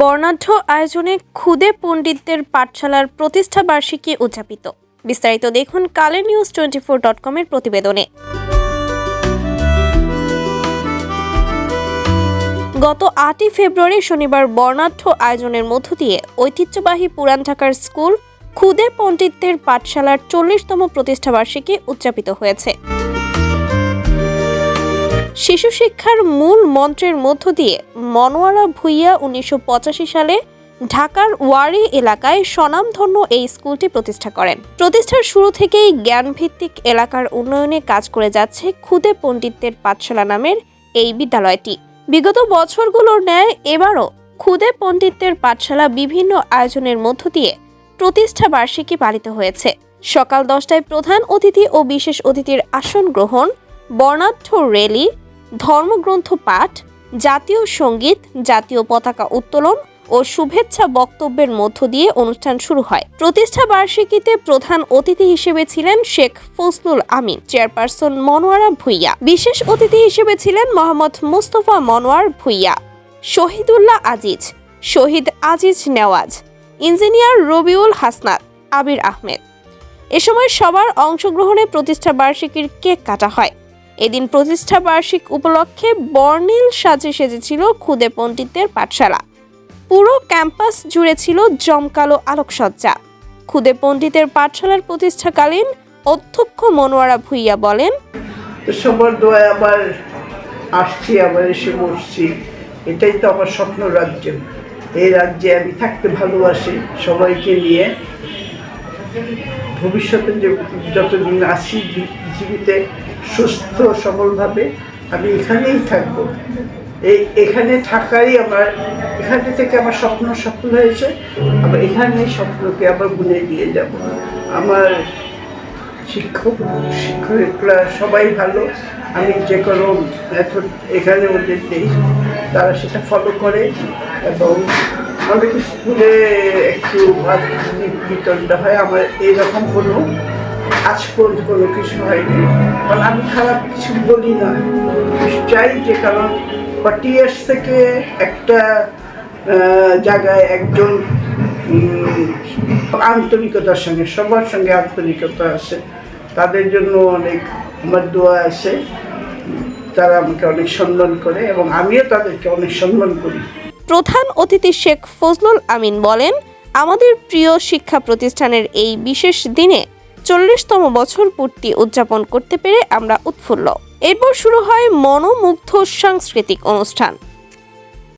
বর্ণাঢ্য আয়োজনে খুদে পণ্ডিতদের পাঠশালার প্রতিষ্ঠা বার্ষিকী উদযাপিত। বিস্তারিত দেখুন কালের নিউজ টোয়েন্টি ফোর ডট কমের প্রতিবেদনে। গত আটই ফেব্রুয়ারি শনিবার বর্ণাঢ্য আয়োজনের মধ্য দিয়ে ঐতিহ্যবাহী পুরান ঢাকার স্কুল খুদে পণ্ডিতদের পাঠশালার চল্লিশতম প্রতিষ্ঠাবার্ষিকী উদযাপিত হয়েছে। শিশু শিক্ষার মূল মন্ত্রের মধ্য দিয়ে মনোয়ারা ভুইয়া উনিশশো সালে ঢাকার ওয়ারি এলাকায় স্বনামধন্য এই স্কুলটি প্রতিষ্ঠা করেন। প্রতিষ্ঠার শুরু থেকেই জ্ঞানভিত্তিক এলাকার উন্নয়নে কাজ করে যাচ্ছে খুদে পণ্ডিতদের পাঠশালা নামের এই বিদ্যালয়টি। বিগত বছরগুলোর ন্যায় এবারও খুদে পণ্ডিতদের পাঠশালা বিভিন্ন আয়োজনের মধ্য দিয়ে প্রতিষ্ঠা বার্ষিকী পালিত হয়েছে। সকাল দশটায় প্রধান অতিথি ও বিশেষ অতিথির আসন গ্রহণ, বর্ণাঢ্য র্যালি ধর্মগ্রন্থ পাঠ, জাতীয় সংগীত, জাতীয় পতাকা উত্তোলন ও শুভেচ্ছা বক্তব্যের মধ্য দিয়ে অনুষ্ঠান শুরু হয়। প্রতিষ্ঠা বার্ষিকীতে প্রধান অতিথি হিসেবে ছিলেন শেখ ফজলুল আমিন, চেয়ারপারসন মনোয়ারা ভুইয়া। বিশেষ অতিথি হিসেবে ছিলেন মোহাম্মদ মুস্তফা মনোয়ার ভুইয়া, শহীদুল্লাহ আজিজ, শহীদ আজিজ নেওয়াজ, ইঞ্জিনিয়ার রবিউল হাসনাত, আবির আহমেদ। এ সময় সবার অংশগ্রহণে প্রতিষ্ঠা বার্ষিকীর কেক কাটা হয়। এদিন প্রতিষ্ঠা বার্ষিক উপলক্ষে বর্ণিল সাজে সেজেছিল খুদে পণ্ডিতদের পাঠশালা। পুরো ক্যাম্পাস জুড়ে ছিল জমকালো আলোকসজ্জা। খুদে পণ্ডিতের পাঠশালার প্রতিষ্ঠাকালীন অধ্যক্ষ মনোয়ারা ভুইয়া বলেন সবার দোয়ায় আবার আসছি, আবার এসে বসছি। এটাই তো আমার স্বপ্ন রাজ্য এই রাজ্যে আমি থাকতে ভালোবাসি সবাইকে নিয়ে। ভবিষ্যতে যে যতদিন আসি পৃথিবীতে সুস্থ, সবলভাবে আমি এখানেই থাকব। এই এখানে থাকাই আমার, এখান থেকে আমার স্বপ্ন সফল হয়েছে। আবার এখানে স্বপ্নকে আবার ভুলে দিয়ে যাব। আমার শিক্ষক, শিক্ষকরা সবাই ভালো। আমি যে কোনো মেথড এখানে ওদের দিই তারা সেটা ফলো করে এবং অনেক স্কুলে একটু বিতরণটা হয়, আমার এইরকম কোনো আজ পর্যন্ত কোনো কিছু হয়নি। কারণ আমি খারাপ কিছু বলি না। চাই যে কারণ ফর্টি ইয়ার্স থেকে একটা জায়গায় একজন আন্তরিকতার সঙ্গে, সবার সঙ্গে আন্তরিকতা আছে। তাদের জন্য অনেক আমার দোয়া আছে। তারা আমাকে অনেক সম্মান করে এবং আমিও তাদেরকে অনেক সম্মান করি। প্রধান অতিথি শেখ ফজলুল আমিন বলেন, আমাদের প্রিয় শিক্ষা প্রতিষ্ঠানের এই বিশেষ দিনে চল্লিশতম বছর পূর্তি উদযাপন করতে পেরে আমরা উৎফুল্ল। এরপর শুরু হয় মনোমুগ্ধ সাংস্কৃতিক অনুষ্ঠান।